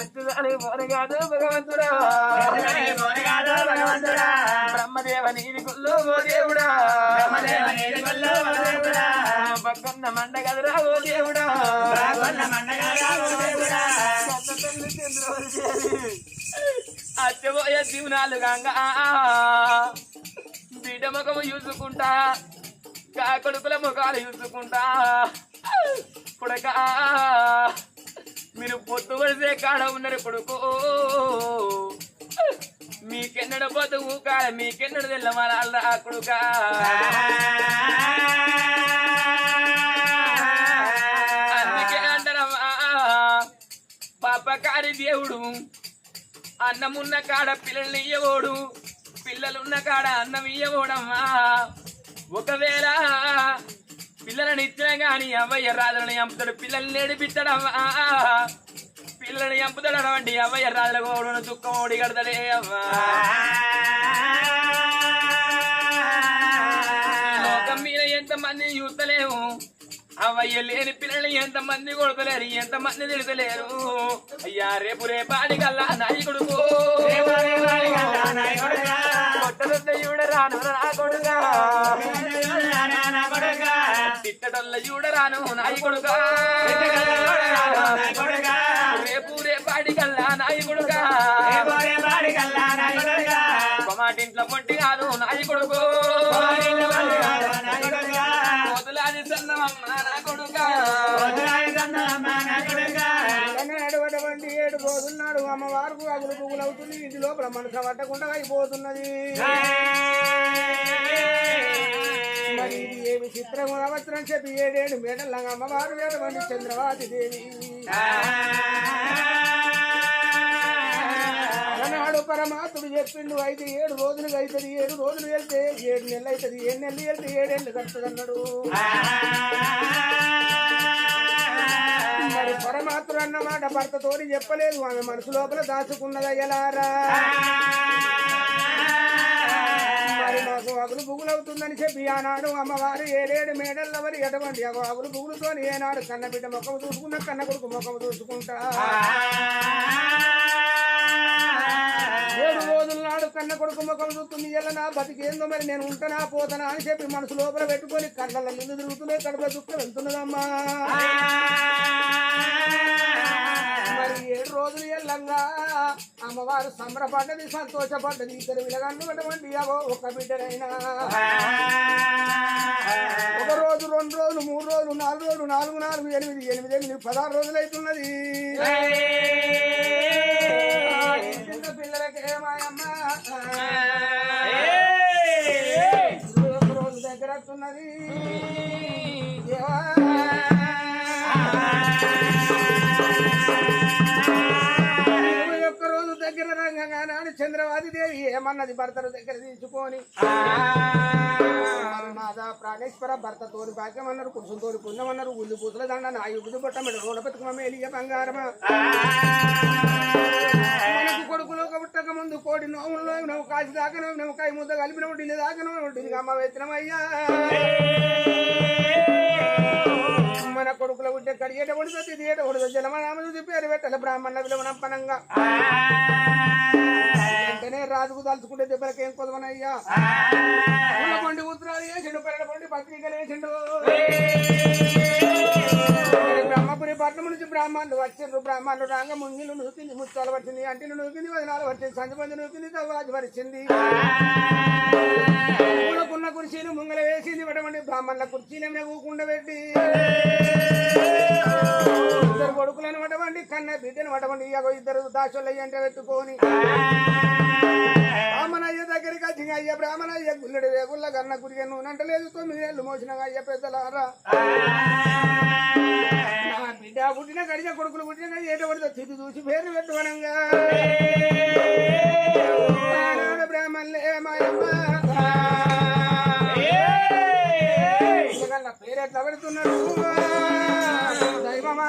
ఎత్తుదని పోనగాదు భగవంతుడా బ్రహ్మదేవ నీది గుళ్ళు ఓ దేవుడా పక్కన్న మండ కదరా ఓ దేవుడా అచ్చబోయే దీవునాలు గంగా బిడ్డ ముఖము చూసుకుంటా కా కొడుకుల ముఖాలు చూసుకుంటా పుడక మీరు పొత్తు వరిసే కాడ ఉన్నారు కొడుకు మీకెన్నడ పోతు కాడ మీకెన్నడ తెల్లమరాలరా కొడుక. అందుకే అంటారమ్మా పాపకారి దేవుడు. అన్నమున్న కాడ పిల్లల్ని ఇయ్యవోడు పిల్లలున్న కాడ అన్నం ఇయ్యవోడమ్మా ఒకవేళ పిల్లలని ఇచ్చినా గాని అవ్వయ్య రాజులను చంపుతాడు. పిల్లల్ని నేడిపిస్తాడమ్మా పిల్లల్ని చంపుతాడు అటువంటి అవ్వయ్య రాజుల గోడును దుఃఖం ఓడి కడతాడే అమ్మా లోకం మీద ఎంత మంది చూస్తలేము అవయ్య లేని పిల్లలు ఎంత మంది కొడతలేరు. ఎంత మంది తిడతలేరు. అయ్యా రేపు రేపాడి కల్లా నాయకుడు చూడరాను నా కొడుగా తిట్టడల్ల చూడరాను నాయి నాయకుడుగా రేపు రేపాడి కల్లా నాయి నాయకుడుగా మాటింట్లో పొంటి కాదు నాయి కొడుకు. వదులాది సన్నమమ్మ నా కొడుకా. నడవటువంటి ఏడు రోజులున్నాడు అమ్మవారికి అగులు పువ్వులు అవుతుంది. ఇంటి లోపల మనసు పట్టకుండా అయిపోతున్నది. మరి ఏమి చిత్రం అవసరం చెప్పి ఏడేడు మేడల్లాగా అమ్మవారు వేడవండి చంద్రవాతి దేవి. అన్నాడు పరమాత్ముడు చెప్పిండు అయితే ఏడు రోజులు అవుతుంది ఏడు రోజులు వెళ్తే ఏడు నెలలు అవుతుంది ఏడు నెలలు వెళ్తే ఏడేళ్ళు కడుతుంది అన్నాడు మరి పరమాత్ముడు అన్నమాట భర్తతోని చెప్పలేదు ఆమె మనసు లోపల దాచుకున్నదయ్యలారా అగులు బుగులు అవుతుందని చెప్పి ఆనాడు అమ్మవారు ఏడేడు మేడల్లవరి ఎటువంటి అగులు బుగులుతో ఏనాడు కన్న బిడ్డ ముఖం చూసుకున్న కన్న కొడుకు ముఖం చూసుకుంటా. ఏడు రోజుల నాడు కన్న కొడుకు ముఖం చూస్తుంది ఎలా నా బతికేందో మరి నేను ఉంటానా పోతానా అని చెప్పి మనసు లోపల పెట్టుకొని కళ్ళ నిండు తిరుగుతున్నాయి కడప దుఃఖం వెళ్తున్నదమ్మా. ఏడు రోజులు ఎల్లంగా. అమ్మవారు సంబరపడ్డది సంతోషపడ్డది. ఇద్దరు విలగన్ను అటువంటి అవో ఒక బిడ్డనైనా. ఒక రోజు రెండు రోజులు మూడు రోజులు నాలుగు రోజులు నాలుగు నాలుగు ఎనిమిది ఎనిమిది ఎనిమిది పదహారు రోజులు అవుతున్నది చిన్న రంగంగా చంద్రవాది దేవి ఏమన్నది భర్తను దగ్గర తీసుకొని? మాదా ప్రాణేశ్వర భర్త తోడి భాగ్యం అన్నారు కుటుంబం తోడి పుణ్యం అన్నారు ఉల్లి పూసల దండ నా యుగుదు పట్ట మెడ రోడ బతుకమ్మ బంగారమా? మనకు కొడుకులో పుట్టక ముందు కోడి నోములో నువ్వు కాసి దాకా నవ్వు కాయ ముద్ద కలిపిన ఢిల్లీ దాకా నువ్వు ఢిల్లీ అమ్మ వేతనమయ్యా మన కొడుకుల ఉంటే కడిగేట ఉడితే తీయట ఉడత జలమనామది పేరు పెట్టాలి బ్రాహ్మణ విలవనంపనంగా వెంటనే రాజుకు తలుచుకుంటే దెబ్బలకి ఏం కొదవనయ్యా పూల ఉత్తరాలు వేసిండు పెరడ పండి పత్రికలు వేసిండు. బ్రహ్మపురి పట్నం నుంచి బ్రాహ్మణులు వచ్చిండ్రు. బ్రాహ్మణులు రాంగ ముంగిలు నూకింది ముత్తాలు వచ్చింది అంటిలు నూకింది వదనాలు వచ్చింది సంజమంది నూకింది తవ్వాజు పరిచింది. పూలకున్న కుర్చీలు ముంగల వేసింది పడమండి బ్రాహ్మణుల కుర్చీలు ఏమైనా ఊకుండా పెట్టి. ఇద్దరు కొడుకులను పడవండి కన్న బిడ్డను పడవండి ఇగో ఇద్దరు దాసులు అంటే పెట్టుకొని. బ్రాహ్మణయ్య దగ్గరికి వచ్చింది అయ్య బ్రాహ్మణయ్య గుల్లడి వేగుల్ల కన్న గురిగా నూనంటలేదు తొమ్మిది ఏళ్ళు మోసిన అయ్య పెద్దలారా. బిడ్డ పుట్టిన గడిచ కొడుకులు పుట్టిన ఏట పడితే తిరిగి చూసి పేరు పెట్టుకోనంగా. బ్రాహ్మణులే మాయమ్మ పేరు ఎట్లా పెడుతున్నాడు. దైవమా.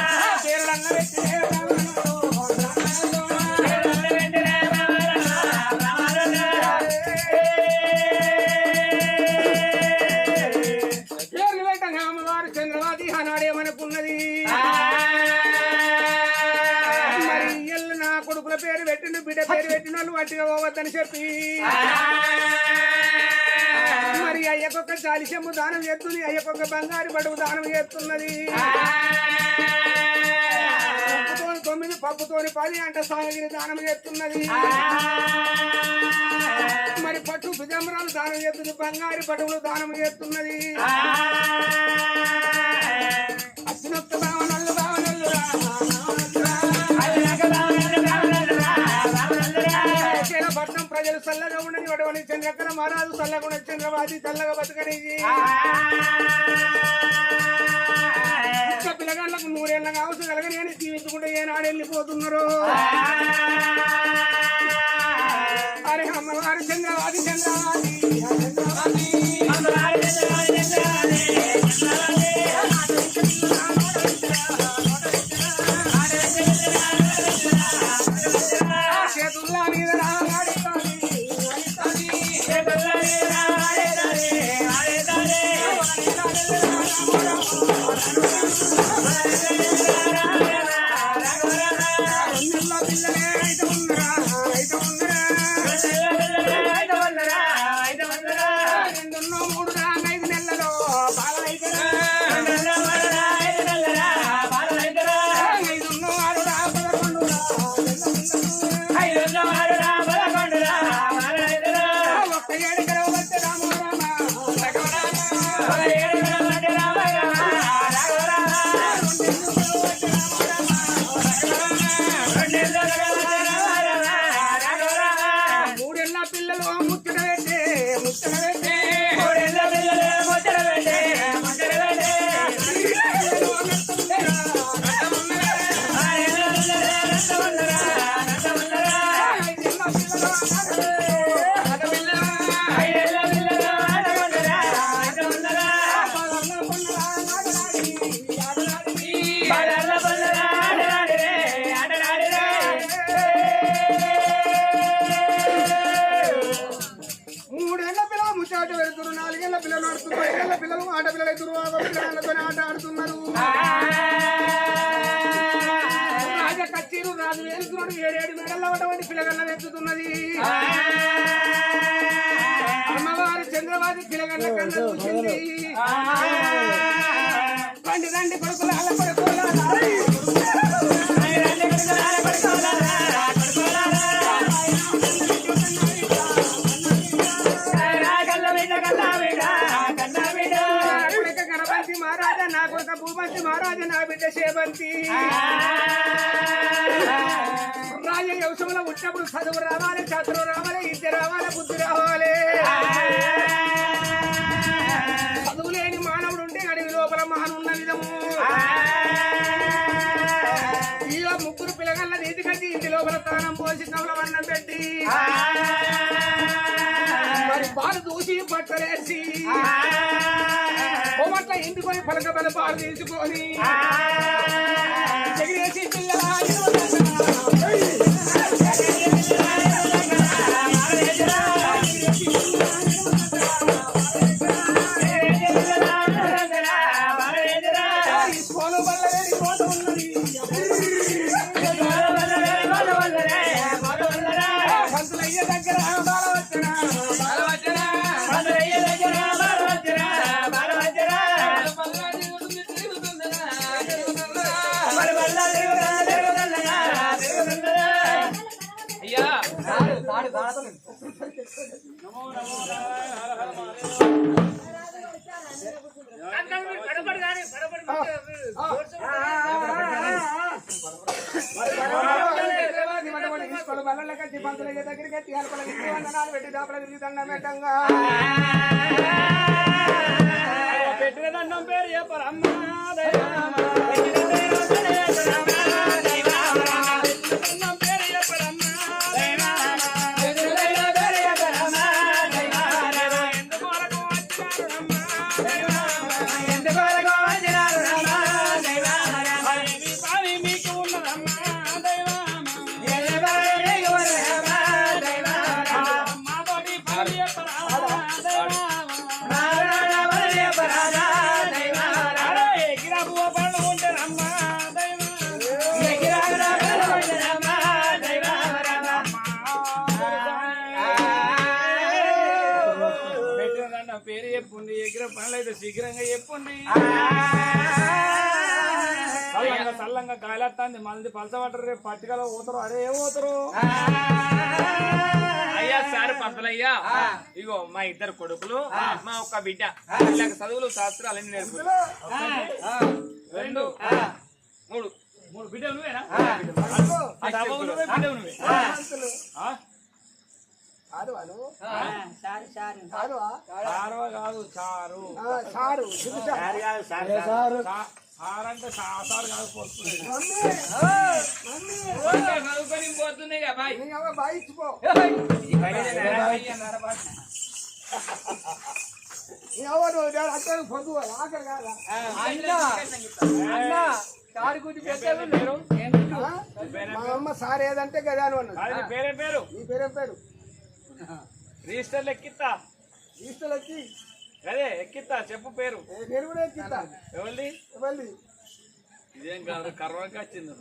కలిశము దానం చేస్తుంది. అయ్యప్ప బంగారు బడుగు దానం చేస్తున్నది. పప్పుతోని తొమ్మిది పప్పుతోని పది అంట సాగగిరి దానం చేస్తున్నది. మరి పట్టు సుజమరాలు దానం చేస్తుంది. బంగారు పటువులు దానం చేస్తున్నది. అచ్చినొక్క భావనలు భావనల్లు రా, చల్లగా ఉండని వాడవని చంద్రకర మహారాజు చల్లగా ఉన్న చంద్రబాది చల్లగా బతకనిది ఒక్క పిల్లగాళ్ళకు నూరేళ్ళ కావచ్చు కలగని అని జీవించుకుంటే ఏనాడు వెళ్ళిపోతున్నారు. అరే అమ్మవారు చంద్రవాది చంద్రవాది చంద్రవాది. చేతుల్లా మీద పిల్లలు రండి రండి కొడుకులాల కొడుకులాల కొడుక గణపతి మహారాజా నా కొడుక భూపతి మహారాజా నా బిడ్డ శేవంతి రాజ వ్యవసంలో ఉన్నప్పుడు చదువు రావాలి చదువు రావాలి విద్య రావాలి బుద్ధి రావాలి. చదువు లేని మానవుడు ఉంటే అడవి లోపల మహానున్న విధము ఈలో ముగ్గురు పిల్లగల్ల నీతి కట్టి ఇంటి లోపల తానం పోసి పెట్టి మరి పాలు దూసి పట్టలేసి కోమట్ల ఇంటికొని పలక బల పాలు తీసుకొని ఎగిరేసి పిల్లలా పెట్టిన దండం పేరు చెప్పరమ్మా అయితే శీఘ్రంగా చెప్పండి. చల్లంగా చల్లంగా గాలిస్తుంది మళ్ళీ పలసబట్టరు రేపు పట్టుకలో పోతారు. అరే ఏ పోతారు? అయ్యా సార్ పంతులయ్యా. ఇగో మా ఇద్దరు కొడుకులు మా ఒక్క బిడ్డ. వీళ్ళకి చదువులు శాస్త్రాలు అన్ని నేర్పు రెండు మూడు. మూడు బిడ్డలు నువ్వేనా? బిడ్డలు నువ్వే ఆ? కాదు వాడు సారీ సారీ కాదువా చారువ కాదు చారు సారు కాదు పోతున్నాయి కదా. బాయ్. కాదా? మా అమ్మ సార్ ఏదంటే గదా అని పేరే పేరు? నీ పేరేం పేరు? రిజిస్టర్లు ఎక్కిస్తా ఈస్టల్ వచ్చి అదే ఎక్కిస్తా చెప్పు పేరు. నేను కూడా ఎక్కిస్తా ఎవరిది? ఎవరిది? ఇదేం కాదు కర్వకి వచ్చింది.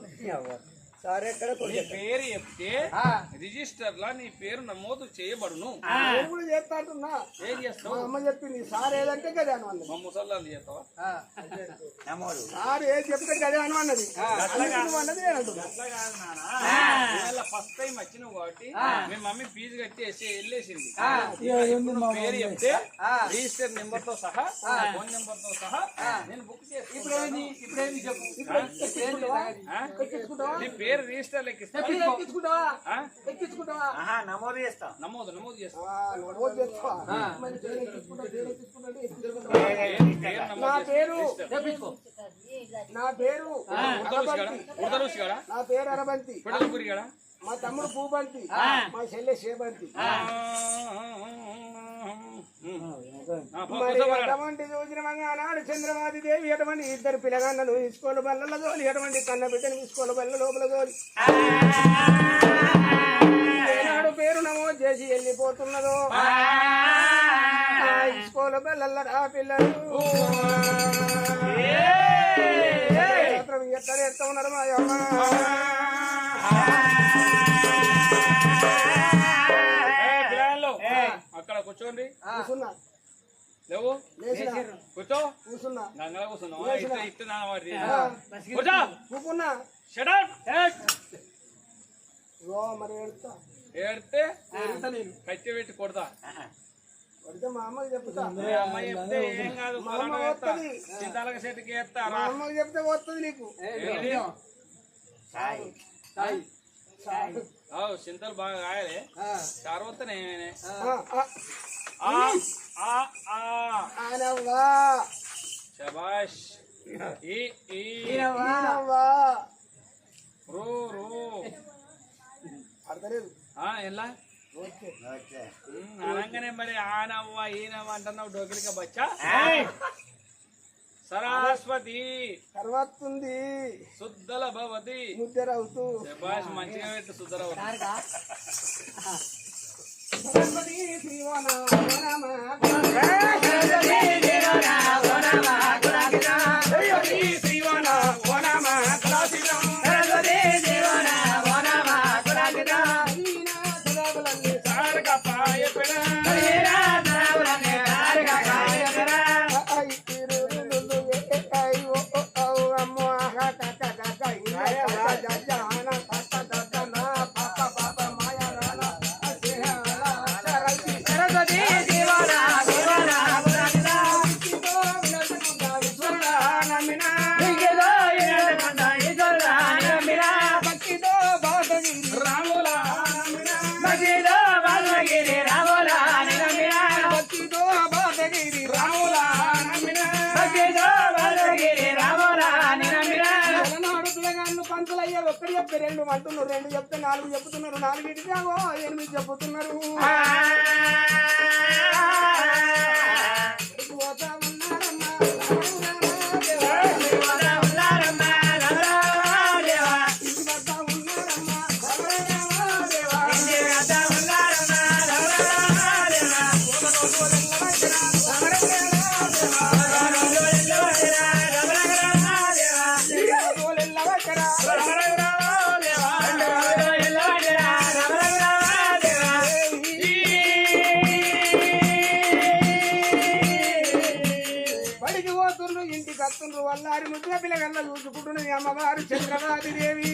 పేరు చెప్తే రిజిస్టర్ లా నీ పేరు నమోదు చేయబడును. ఏం మా చేస్తావు అమ్మ చెప్పింది సార్ ఏదంటే అన్నది. మా ముసల్లాలు చేస్తావా? సార్ ఏది చెప్తే అన్నది. కాదు ఫస్ట్ టైం వచ్చినావు కాబట్టి మీ మమ్మీ ఫీజు కట్టేసి వెళ్ళేసింది. ఇప్పుడు పేరు చెప్తే రిజిస్టర్ నెంబర్తో సహా ఫోన్ నెంబర్తో సహా నేను బుక్ చేస్తాను ఇప్పుడేంది? చెప్పు? ఆ? పేరు రిజిస్టర్? ఎక్కించుకుంటావా నమోదు నమోదు చేస్తా. నమోదు. పేరు నా నమోదు పేరు. నా పేరు నా పేరు అరబంతి. పిడలపురి కాడా మా తమ్ముడు పూబంతి మా చెల్లె శేబంతి. ఎటువంటి చూసిన నాడు చంద్రమాది దేవి ఎటువంటి ఇద్దరు పిల్లగాళ్ళను ఇసుకోలు బల్లల తోలి ఎటువంటి కన్న బిడ్డను ఇసుకోలు బల్ల లోపల తోలి ఏనాడు పేరు నమోదు చేసి వెళ్ళిపోతున్నదో? ఇసుకోల బల్లల రా పిల్లలు. ఎక్కడ ఎత్త ఉన్నారు మా అమ్మ. కూర్చోండి. కూసున్నా లేవు? కూర్చో. కూసున్నా గంగల కూర్చున్నావా ఇట్లా ఇస్తున్నా వాడి కూర్చో. కూకున్నా షడప్ ఓ మరి ఏడుతా ఏడితే ఏడుతా నేను. కత్తి పెట్టి కొడతా. కొడితే మా అమ్మకి చెప్తా. మీ అమ్మాయి చెప్తే ఏం కాదు మా అమ్మ. వస్తది. చింతాలక చెట్టుకి వేస్తా మా అమ్మకి చెప్తే వస్తుంది నీకు. ఏంటి? సాయి. అవు చింతలు బాగా కాయలే. ఆ. ఆనవ్వా. శబాష్ ఈ ఈ. ఈనవ్వా. రూ రూ. అర్థలేదు. ఆ ఎలా? అనగానే మరి ఆనవ్వ ఈనవ్వ అంటున్నావు డోకిలిక బచ్చా? సరస్వతి. తర్వాత ఉంది శుద్ధల భవతి ముద్దరవుతూ మంచిగా పెట్టు శుద్ధలవతి సరస్వతి చెప్తే రెండు అంటున్నారు రెండు చెప్తే నాలుగు చెప్తున్నారు నాలుగు ఇటుకాగో ఎనిమిది చెప్తున్నారు. అమ్మవారు చంద్రబాది దేవి.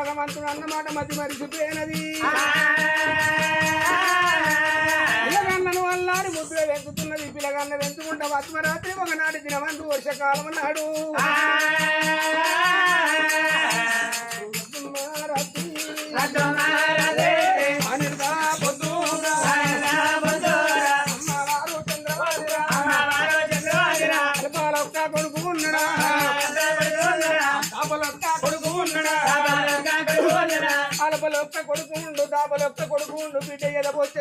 భగవంతుడు అన్నమాట మతి మరిచిపోయినది. పిల్లగన్నను అల్లాడి ముద్దులో వెతుకుతున్నది పిల్లగన్న వెంచుకుంటా పద్మరాత్రి ఒకనాడు దినవంతు వర్షకాలం నాడు. కొడుకు కొడుకు ఉండు బిడ్డ ఎదబొచ్చ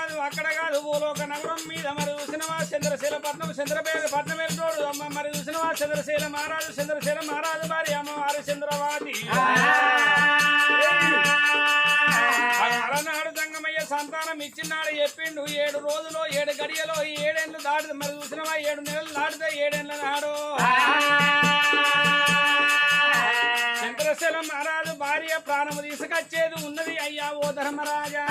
కాదు అక్కడ కాదు. భూలోక నగరం మీద మరి చూసినవా? చంద్రశీల పట్నం చంద్రపేద పట్నం తోడు అమ్మ మరి చూసినవా? చంద్రశీల మహారాజు చంద్రశీల మహారాజు భార్య అమ్మవారు చంద్రవాది. అలనాడు సంగమయ్య సంతానం ఇచ్చినాడు చెప్పిండు. ఏడు రోజులో ఏడు గడియలో ఈ ఏడేళ్ళు దాటి మరి చూసినవా? ఏడు నెలలు దాటితే ఏడేళ్ళ నాడు. చంద్రశీల మహారాజు భార్య ప్రాణము తీసుకొచ్చేది ఉన్నది అయ్యా ఓ ధర్మరాజా.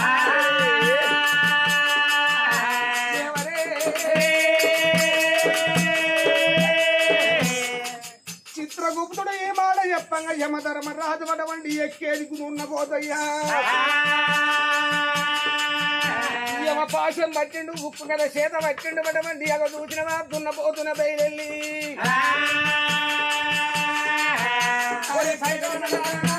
చిత్రగుప్తుడు ఏ మాట చెప్పంగా? యమధర్మ రాజు అటువంటి ఎక్కేది ఉన్న పోతయ్యా యమ పాశం పట్టిండు ఉప్పు కదా చేత పట్టిండు పడమండి అగ చూసిన దున్న పోతున్న 我的才哥上来来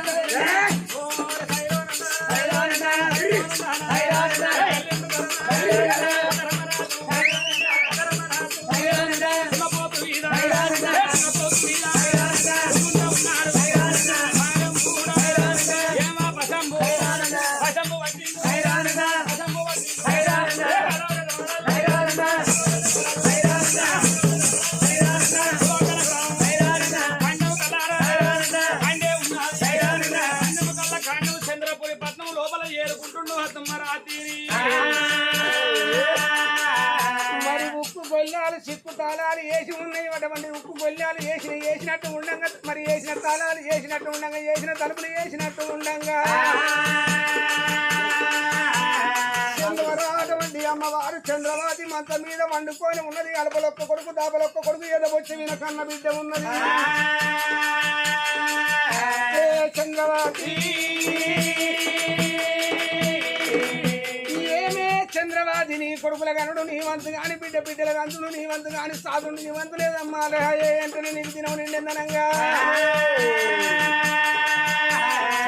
వండుకొని ఉన్నది అలపలొక్క కొడుకు దాపలొక్క కొడుకు ఎదబొచ్చి విన కన్న బిడ్డ ఉన్నది. చంద్రవాది ఏమే చంద్రవాది నీ కొడుకుల గనుడు నీ వంతు గాని బిడ్డ బిడ్డల గంతులు నీ వంతు గాని సాధుడు నీ వంతు లేదమ్మా అంటే నీకు నిండిందనంగా?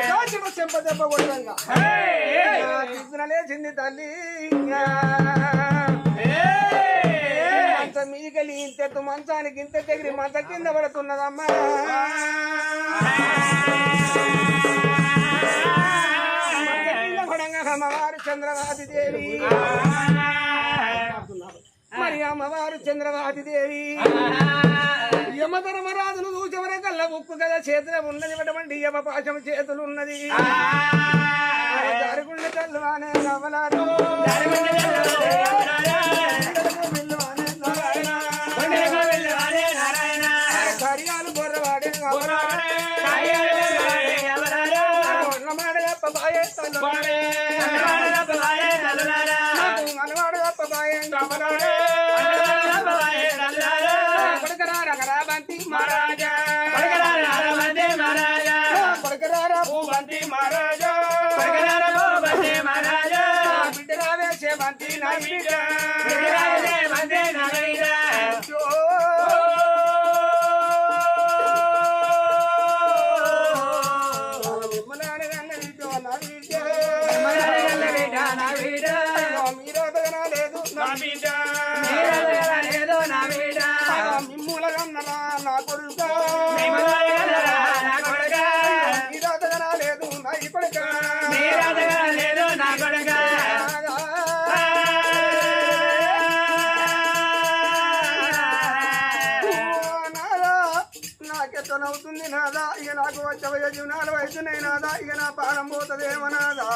రాజును చెంప దెబ్బ కొట్టంగా తల్లి ఇంతెత్తు మంచానికి ఇంత దగ్గర మంచ కింద పడుతున్నదమ్మా. అమ్మవారు చంద్రవాది దేవి. మరి అమ్మవారు చంద్రవాది దేవి. యమధర్మరాజును చూచవరకల్లా ఉప్పు కదా చేతుల ఉన్నది అటువంటి యమ పాశం చేతులు ఉన్నది జరుగుండ తల్లువానే నవలారు. కన్నలా నా కొడుక. నా కొడుక లేదు నా కొడుక. నాకు వచ్చే జీవనాలు అవుతున్నాయి నాదా ఇక నా పానం పోతుందేమో నాదా?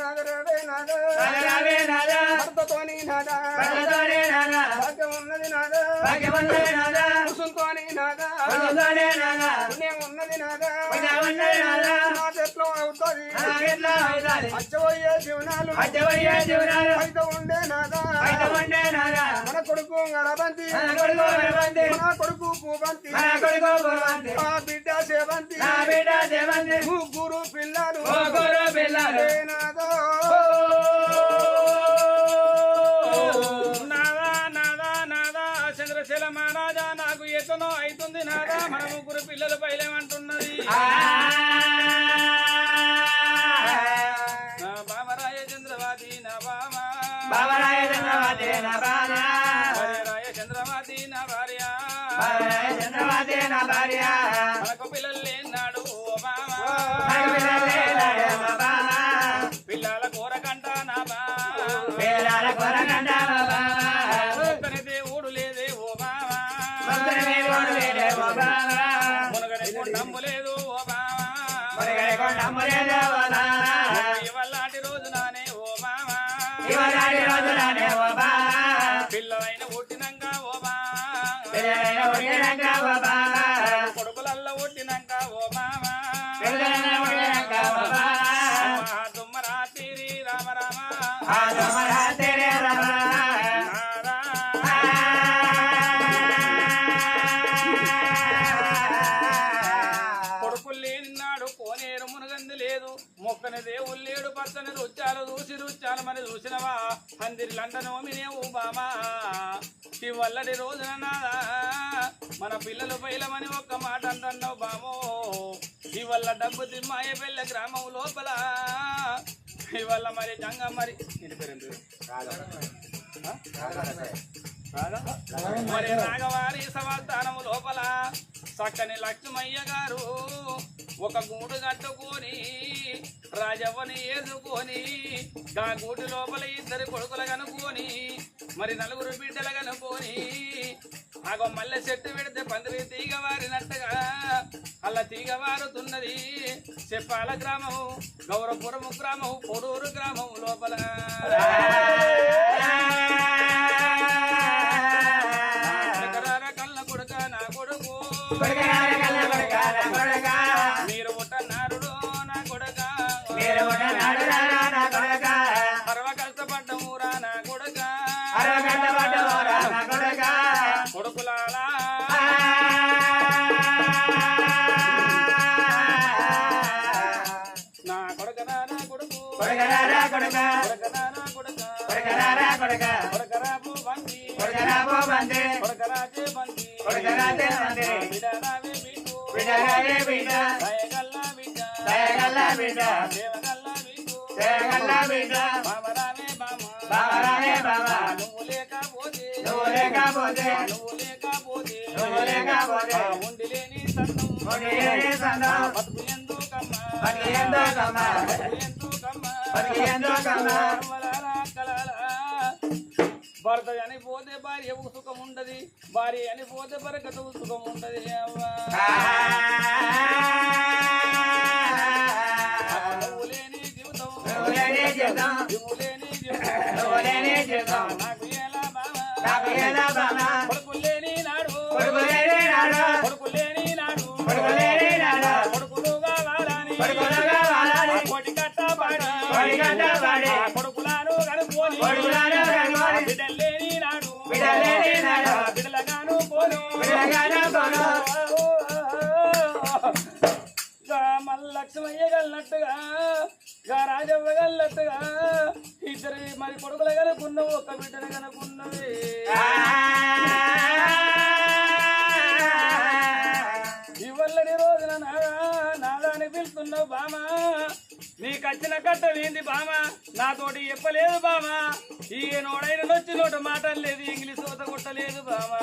నాగరాడే నాదా. భర్తతోని నాదా? భాగ్యం ఉన్నది నాదా? కుసుంతోని నాదా. పుణ్యం నాదా అవుతుంది. అచ్చబోయే జీవనాలు. అయితే ఉండే నాదా మన కొడుకు గడబంతి మన కొడుకు పూబంతి ఆ బిడ్డ సేవంతి. ముగ్గురు పిల్లలు. నాదో నాదా చంద్రశీల మహారాజా నాకు ఎతనో అవుతుంది నాదా. మన ముగ్గురు పిల్లలు పైలేమంటున్నది. నా బామరాయ చంద్రవాది నా బామ. బాబరాయ చంద్రవతి నా భార్య. చంద్రవాది నా భార్య. నా మనకు పిల్లలు మొక్కని దేవుళ్ళు లేడు పచ్చని రుచ్చాలు చూసి రుచాలు మరి చూసినవా? అందరి లండనోమి నేవు బామా. ఇవల్లటి రోజున నాదా. మన పిల్లలు పైలమని ఒక్క మాట అంటున్నావు బామో. ఇవల్ల డబ్బు తిమ్మాయ పెళ్ళ గ్రామం లోపల. ఇవల్ల మరి జంగ మరి ఇంటి పేరు ఏంటి? ఆ? రాదా? మరి నాగవారి సమాధానము లోపల చక్కని లక్ష్మయ్య గారు ఒక గూడు కట్టుకొని రాజవ్వని ఏదుకొని ఆ గూటి లోపల ఇద్దరు కొడుకులు కనుక్కొని మరి నలుగురు బిడ్డలు కనుక్కొని ఆగో మల్లె చెట్టు పెడితే పందిరి తీగ వారినట్టుగా అలా తీగ వారుతున్నది చెప్పాల గ్రామము గౌరవపురము గ్రామము పొడూరు గ్రామం లోపల. కొడుక కొడుకరా. పో బండి కొడుకరా పో బందే కొడుకరా చే బండి కొడుకరా చే బండి. బిడ్డరావే బిడ్డు బిడ్డరావే బిడ్డ. దయగల్లా బిడ్డ దయగల్ల బిడ్డ దేవగల్లా బిడ్డు జయగల్ల బిడ్డ బామరావే బామ. బామరావే బామ. నువ్వు లేకపోతే నువ్వు లేకపోతే నువ్వు లేకపోతే నువ్వు లేకపోతే ఆ ఉండి లేని సన్నం ఉండి లేని సన్నం బతుకు ఎందుకమ్మా బతుకు ఎందుకమ్మా? బతుకు ఎందుకమ్మా భర్త చనిపోతే భార్యకు సుఖం ఉండదు భార్య చనిపోతే బరకతకు సుఖం ఉండదు లేని జీవితం లేని జీవితం. నాకు ఎలా బావా నాకు ఎలా బావా? కొడుకు లేని నాడు కొడుకు లేని నాడు. కొడుకు లేని నాడు కొడుకు లేని నాడు. కొడుకులు కావాలని కొడుకులు కావాలని. కోటి కట్టబడి కోటి కట్టబడి. కొడుకులను కనుక్కొని కొడుకులను కనుక్కొని. బిడ్డలు లక్ష్మయ్య గల్లట్టుగా గా రాజవ్వ గల్లట్టుగా ఇద్దరు మరి కొడుకులు కనుకున్నవు ఒక బిడ్డను కనుకున్నవి ఇవల్లడి రోజున నాదా నాదాని పిలుస్తున్నావు బామా. నీకు వచ్చిన కట్ట ఏంది బామా నాతోటి చెప్పలేదు బామా ఈ నోడైన నొచ్చి నోట మాటలేదు ఇంగ్లీష్ సోత కొట్టలేదు బామా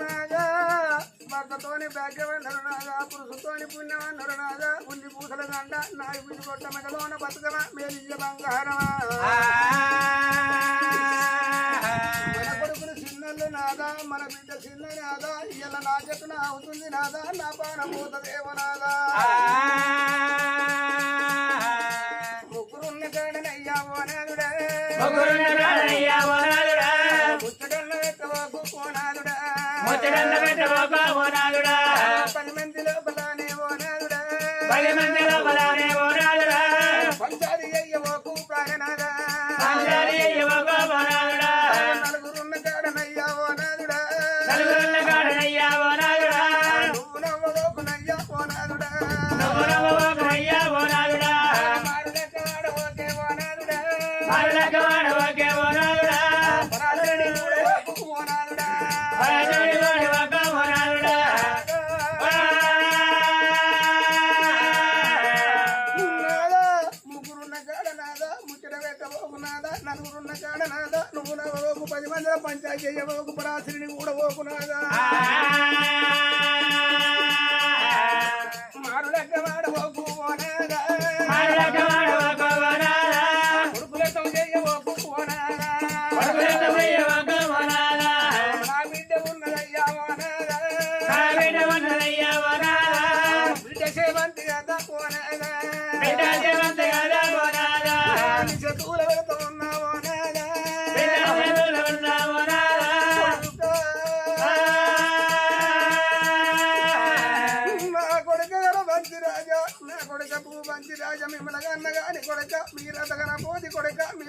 నాదా భర్తతోని భాగ్యమన్నారు పురుషుతోని పుణ్యమన్నారు నాదా ఉల్లి పూసల దండ నాయి పిల్లి కొట్ట మెడలోన బతుకమా మేలియ్య బంగారమా. మన బిడ్డ చిన్న నాదా ఇయ్యాల నా చెట్టున అవుతుంది నాదా? నా పాన పోతదేవ నాదా ముగ్గురున్న కాడనయ్యా ఓనాదుడే ముచ్చటన్న పెట్టవకు ఓనాదుడా పది మంది లోపలనే ఓనాదుడా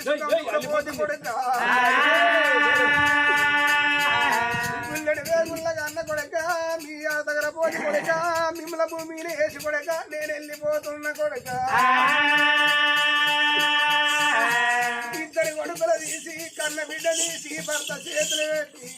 పోతి కొడుక మీ అతగన పోతి కొడుక మిమ్మల్ని భూమిని వేసి కొడుక నేను వెళ్ళిపోతున్న కొడుక ఇద్దరి కొడుకులు తీసి కన్న బిడ్డ తీసి భర్త చేతులు పెట్టి.